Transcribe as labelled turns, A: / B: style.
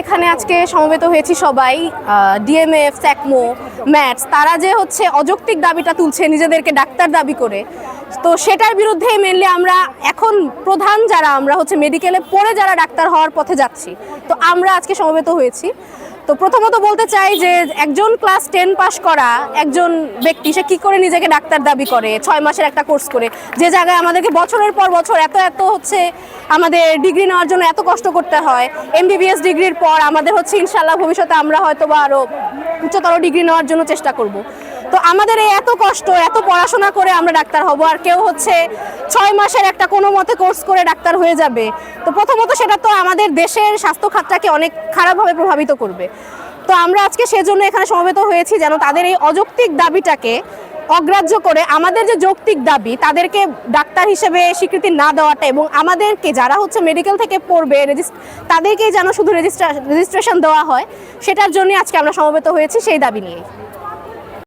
A: এখানে আজকে সমবেত হয়েছি সবাই ডিএমএফ স্যাকমো ম্যাথস, তারা যে হচ্ছে অযৌক্তিক দাবিটা তুলছে নিজেদেরকে ডাক্তার দাবি করে। তো সেটার বিরুদ্ধে মেনলি আমরা এখন প্রধান যারা, আমরা হচ্ছে মেডিকেলে পড়ে যারা ডাক্তার হওয়ার পথে যাচ্ছি। তো আমরা আজকে সমবেত হয়েছি। তো প্রথমত বলতে চাই যে একজন ক্লাস টেন পাস করা একজন ব্যক্তি, সে কী করে নিজেকে ডাক্তার দাবি করে? ছয় মাসের একটা কোর্স করে। যে জায়গায় আমাদেরকে বছরের পর বছর এত এত হচ্ছে আমাদের ডিগ্রি নেওয়ার জন্য এত কষ্ট করতে হয়। এমবিবিএস ডিগ্রির পর আমাদের হচ্ছে ইনশাল্লাহ ভবিষ্যতে আমরা হয়তো বা আরও উচ্চতর ডিগ্রি নেওয়ার জন্য চেষ্টা করব। তো আমাদের এই এত কষ্ট, এত পড়াশোনা করে আমরা ডাক্তার হব আর কেউ হচ্ছে ছয় মাসের একটা কোনো মতে কোর্স করে ডাক্তার হয়ে যাবে। তো প্রথমত সেটা তো আমাদের দেশের স্বাস্থ্য খাতটাকে অনেক খারাপভাবে প্রভাবিত করবে। তো আমরা আজকে সেজন্য এখানে সমবেত হয়েছি যেন তাদের এই অযৌক্তিক দাবিটাকে অগ্রাহ্য করে আমাদের যে যৌক্তিক দাবি, তাদেরকে ডাক্তার হিসেবে স্বীকৃতি না দেওয়াটা এবং আমাদেরকে যারা হচ্ছে মেডিকেল থেকে পড়বে তাদেরকে তাদেরকেই যেন শুধু রেজিস্ট্রেশন দেওয়া হয়, সেটার জন্য আজকে আমরা সমবেত হয়েছি সেই দাবি নিয়ে